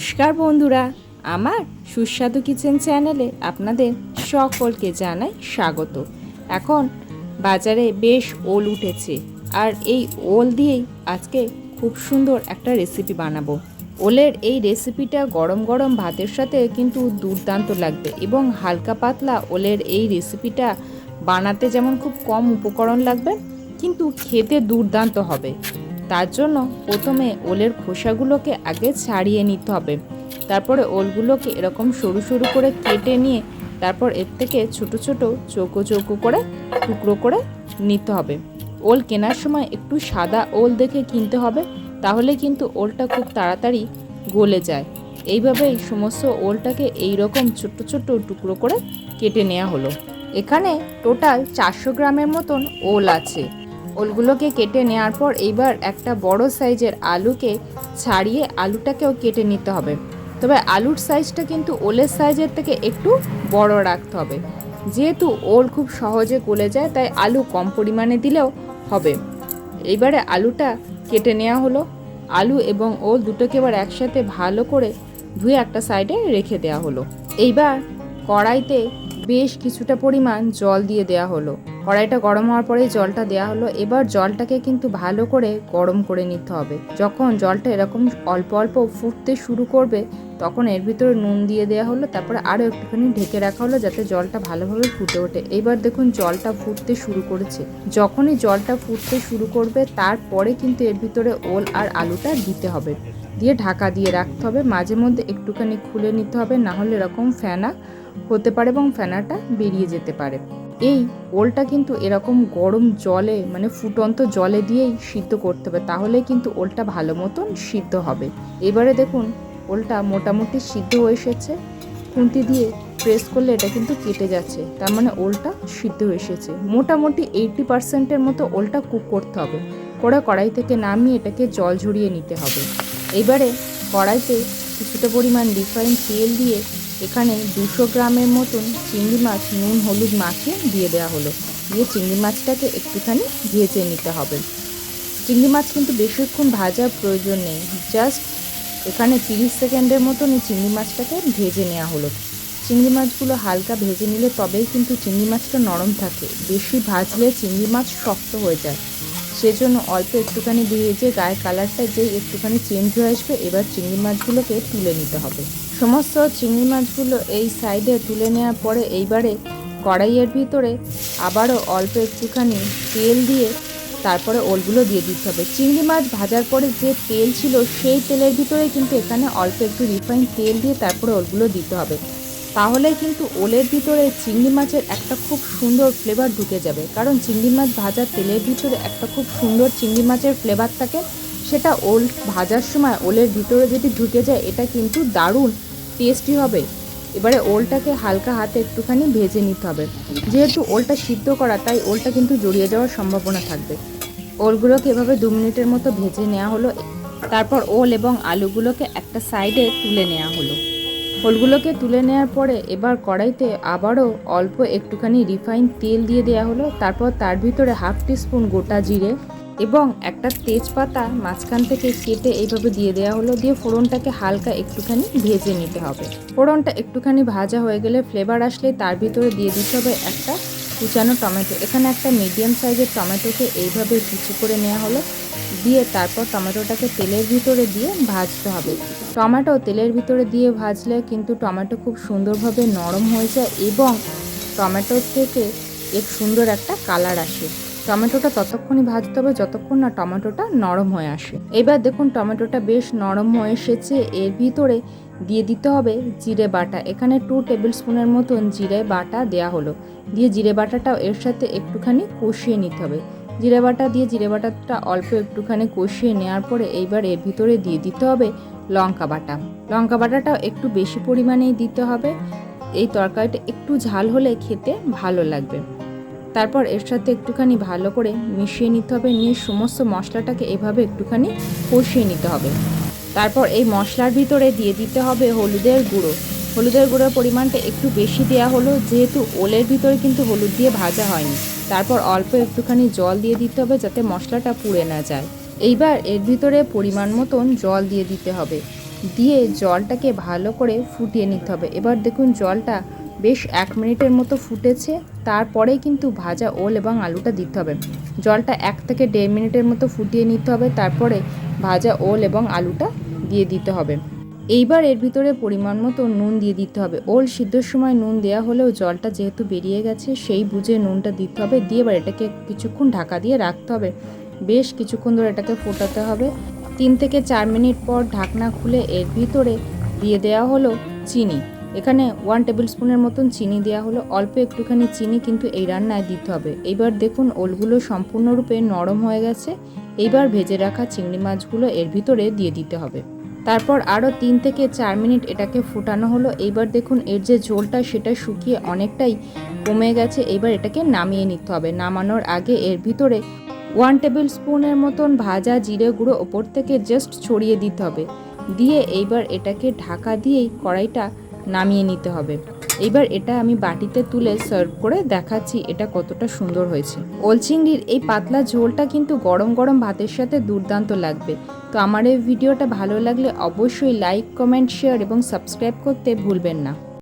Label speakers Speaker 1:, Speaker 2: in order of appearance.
Speaker 1: নমস্কার বন্ধুরা, আমার সুস্বাদু কিচেন চ্যানেলে আপনাদের সকলকে জানাই স্বাগত। এখন বাজারে বেশ ওল উঠেছে আর এই ওল দিয়েই আজকে খুব সুন্দর একটা রেসিপি বানাবো। ওলের এই রেসিপিটা গরম গরম ভাতের সাথে কিন্তু দুর্দান্ত লাগবে এবং হালকা পাতলা ওলের এই রেসিপিটা বানাতে যেমন খুব কম উপকরণ লাগবে, কিন্তু খেতে দুর্দান্ত হবে। তার জন্য প্রথমে ওলের খোসাগুলোকে আগে ছাড়িয়ে নিতে হবে। তারপরে ওলগুলোকে এরকম সরু সরু করে কেটে নিয়ে তারপর এর থেকে ছোট ছোট চৌকো চৌকো করে টুকরো করে নিতে হবে। ওল কেনার সময় একটু সাদা ওল দেখে কিনতে হবে, তাহলে কিন্তু ওলটা খুব তাড়াতাড়ি গলে যায়। এইভাবেই সমস্ত ওলটাকে এই রকম ছোট্ট ছোট্ট টুকরো করে কেটে নেওয়া হলো। এখানে টোটাল চারশো গ্রামের মতন ওল আছে। ওলগুলোকে কেটে নেওয়ার পর এইবার একটা বড় সাইজের আলুকে ছাড়িয়ে আলুটাকেও কেটে নিতে হবে। তবে আলুর সাইজটা কিন্তু ওলের সাইজের থেকে একটু বড় রাখতে হবে। যেহেতু ওল খুব সহজে গলে যায়, তাই আলু কম পরিমাণে দিলেও হবে। এইবারে আলুটা কেটে নেওয়া হলো। আলু এবং ওল দুটোকে এবার একসাথে ভালো করে ধুয়ে একটা সাইডে রেখে দেওয়া হলো। এইবার কড়াইতে বেশ কিছুটা পরিমাণ জল দিয়ে দেওয়া হলো। কড়াইটা গরম হওয়ার পরে জলটা দেওয়া হলো। এবার জলটাকে কিন্তু ভালো করে গরম করে নিতে হবে। যখন জলটা এরকম অল্প অল্প ফুটতে শুরু করবে, তখন এর ভিতরে নুন দিয়ে দেওয়া হলো, তারপরে আরও একটুখানি ঢেকে রাখা হলো যাতে জলটা ভালোভাবে ফুটে ওঠে। এবার দেখুন জলটা ফুটতে শুরু করেছে। যখনই জলটা ফুটতে শুরু করবে, তারপরে কিন্তু এর ভিতরে ওল আর আলুটা দিতে হবে। দিয়ে ঢাকা দিয়ে রাখতে হবে। মাঝে মধ্যে একটুখানি খুলে নিতে হবে না হলে এরকম ফেনা হতে পারে এবং ফেনাটা বেরিয়ে যেতে পারে। এই ওলটা কিন্তু এরকম গরম জলে মানে ফুটন্ত জলে দিয়েই সিদ্ধ করতে হবে। তাহলে কিন্তু ওলটা ভালো মতন সিদ্ধ হবে। এবারে দেখুন, ওলটা মোটামুটি সিদ্ধ হয়ে এসেছে। খুন্তি দিয়ে প্রেস করলে এটা কিন্তু কেটে যাচ্ছে। তার মানে ওলটা সিদ্ধ এসেছে। মোটামুটি এইটি পার্সেন্টের মতো ওলটা কুক করতে হবে। করে কড়াই থেকে নামিয়ে এটাকে জল ঝরিয়ে নিতে হবে। এবারে কড়াইতে কিছুটা পরিমাণ রিফাইন তেল দিয়ে এখানে দুশো গ্রামের মতন চিংড়ি মাছ নুন হলুদ মাখিয়ে দিয়ে দেওয়া হলো। দিয়ে চিংড়ি মাছটাকে একটুখানি ভেজে নিতে হবে। চিংড়ি মাছ কিন্তু বেশিক্ষণ ভাজার প্রয়োজন নেই। জাস্ট এখানে তিরিশ সেকেন্ডের মতন এই চিংড়ি মাছটাকে ভেজে নেওয়া হলো। চিংড়ি মাছগুলো হালকা ভেজে নিলে তবেই কিন্তু চিংড়ি মাছটা নরম থাকে। বেশি ভাজলে চিংড়ি মাছ শক্ত হয়ে যায়। সেজন্য অল্প একটুখানি ভেজে গায়ের কালারটা যেই একটুখানি চেঞ্জ হয়ে আসবে, এবার চিংড়ি মাছগুলোকে তুলে নিতে হবে। সমস্ত চিংড়ি মাছগুলো এই সাইডে তুলে নেওয়ার পরে এইবারে কড়াইয়ের ভিতরে আবারও অল্প একটুখানি তেল দিয়ে তারপরে ওলগুলো দিয়ে দিতে হবে। চিংড়ি মাছ ভাজার পরে যে তেল ছিল সেই তেলের ভিতরে কিন্তু এখানে অল্প একটু রিফাইন তেল দিয়ে তারপরে ওলগুলো দিতে হবে। তাহলে কিন্তু ওলের ভিতরে চিংড়ি মাছের একটা খুব সুন্দর ফ্লেভার ঢুকে যাবে। কারণ চিংড়ি মাছ ভাজার তেলের ভিতরে একটা খুব সুন্দর চিংড়ি মাছের ফ্লেভার থাকে। সেটা ওল ভাজার সময় ওলের ভিতরে যদি ঢুকে যায়, এটা কিন্তু দারুণ টেস্টি হবে। এবারে ওলটাকে হালকা হাতে একটুখানি ভেজে নিতে হবে। যেহেতু ওলটা সিদ্ধ করা, তাই ওলটা কিন্তু জড়িয়ে যাওয়ার সম্ভাবনা থাকবে। ওলগুলোকে এভাবে দু মিনিটের মতো ভেজে নেওয়া হলো। তারপর ওল এবং আলুগুলোকে একটা সাইডে তুলে নেওয়া হলো। ওলগুলোকে তুলে নেওয়ার পরে এবার কড়াইতে আবারও অল্প একটুখানি রিফাইন তেল দিয়ে দেওয়া হলো, তারপর তার ভিতরে হাফ টিস্পুন গোটা জিরে এবং একটা তেজপাতা মাঝখান থেকে কেটে এইভাবে দিয়ে দেওয়া হলো, দিয়ে ফোড়নটাকে হালকা একটুখানি ভেজে নিতে হবে। ফোড়নটা একটুখানি ভাজা হয়ে গেলে ফ্লেভার আসলে তার ভিতরে দিয়ে দিতে হবে একটা কুচানো টমেটো। এখানে একটা মিডিয়াম সাইজের টমেটোকে এইভাবে কুচি করে নেওয়া হলো। দিয়ে তারপর টমেটোটাকে তেলের ভিতরে দিয়ে ভাজতে হবে। টমেটো তেলের ভিতরে দিয়ে ভাজলে কিন্তু টমেটো খুব সুন্দরভাবে নরম হয়ে যায় এবং টমেটোর থেকে এক সুন্দর একটা কালার আসে। টমেটোটা ততক্ষণই ভাজতে হবে যতক্ষণ না টমেটোটা নরম হয়ে আসে। এবার দেখুন টমেটোটা বেশ নরম হয়ে এসেছে। এর ভিতরে দিয়ে দিতে হবে জিরে বাটা। এখানে টু টেবিল স্পুনের মতন জিরে বাটা দেয়া হলো। দিয়ে জিরে বাটাটাও এর সাথে একটুখানি কষিয়ে নিতে হবে। জিরে বাটা দিয়ে জিরে বাটাটা অল্প একটুখানি কষিয়ে নেওয়ার পরে এইবার এর ভিতরে দিয়ে দিতে হবে লঙ্কা বাটা। লঙ্কা বাটাটাও একটু বেশি পরিমাণেই দিতে হবে। এই তরকারিটা একটু ঝাল হলে খেতে ভালো লাগবে। তারপর এর সাথে একটুখানি ভালো করে মিশিয়ে নিতে হবে। নিয়ে সমস্ত মশলাটাকে এভাবে একটুখানি কষিয়ে নিতে হবে। তারপর এই মশলার ভিতরে দিয়ে দিতে হবে হলুদের গুঁড়ো। হলুদের গুঁড়োর পরিমাণটা একটু বেশি দেওয়া হলো, যেহেতু ওলের ভিতরে কিন্তু হলুদ দিয়ে ভাজা হয়নি। তারপর অল্প একটুখানি জল দিয়ে দিতে হবে যাতে মশলাটা পুড়ে না যায়। এইবার এর ভিতরে পরিমাণ মতন জল দিয়ে দিতে হবে। দিয়ে জলটাকে ভালো করে ফুটিয়ে নিতে হবে। এবার দেখুন জলটা বেশ এক মিনিটের মতো ফুটেছে। তারপরেই কিন্তু ভাজা ওল এবং আলুটা দিতে হবে। জলটা এক থেকে দেড় মিনিটের মতো ফুটিয়ে নিতে হবে। তারপরে ভাজা ওল এবং আলুটা দিয়ে দিতে হবে। এইবার এর ভিতরে পরিমাণ মতো নুন দিয়ে দিতে হবে। ওল সিদ্ধর সময় নুন দেওয়া হলেও জলটা যেহেতু বেরিয়ে গেছে, সেই বুঝে নুনটা দিতে হবে। দিয়ে এবার এটাকে কিছুক্ষণ ঢাকা দিয়ে রাখতে হবে। বেশ কিছুক্ষণ ধরে এটাকে ফোটাতে হবে। তিন থেকে চার মিনিট পর ঢাকনা খুলে এর ভিতরে দিয়ে দেওয়া হলো চিনি। এখানে ওয়ান টেবিল স্পুনের মতন চিনি দেওয়া হলো। অল্প একটুখানি চিনি কিন্তু এই রান্নায় দিতে হবে। এইবার দেখুন, ওলগুলো সম্পূর্ণরূপে নরম হয়ে গেছে। এইবার ভেজে রাখা চিংড়ি মাছগুলো এর ভিতরে দিয়ে দিতে হবে। তারপর আরও তিন থেকে চার মিনিট এটাকে ফুটানো হলো। এইবার দেখুন, এর যে ঝোলটা সেটা শুকিয়ে অনেকটাই কমে গেছে। এবার এটাকে নামিয়ে নিতে হবে। নামানোর আগে এর ভিতরে ওয়ান টেবিল স্পুনের মতন ভাজা জিরে গুঁড়ো ওপর থেকে জাস্ট ছড়িয়ে দিতে হবে। দিয়ে এইবার এটাকে ঢাকা দিয়েই কড়াইটা নামিয়ে নিতে হবে। এইবার এটা আমি বাটিতে তুলে সার্ভ করে দেখাচ্ছি এটা কতটা সুন্দর হয়েছে। ওলচিংড়ির এই পাতলা ঝোলটা কিন্তু গরম গরম ভাতের সাথে দুর্দান্ত লাগবে। তো আমার এই ভিডিওটা ভালো লাগলে অবশ্যই লাইক কমেন্ট শেয়ার এবং সাবস্ক্রাইব করতে ভুলবেন না।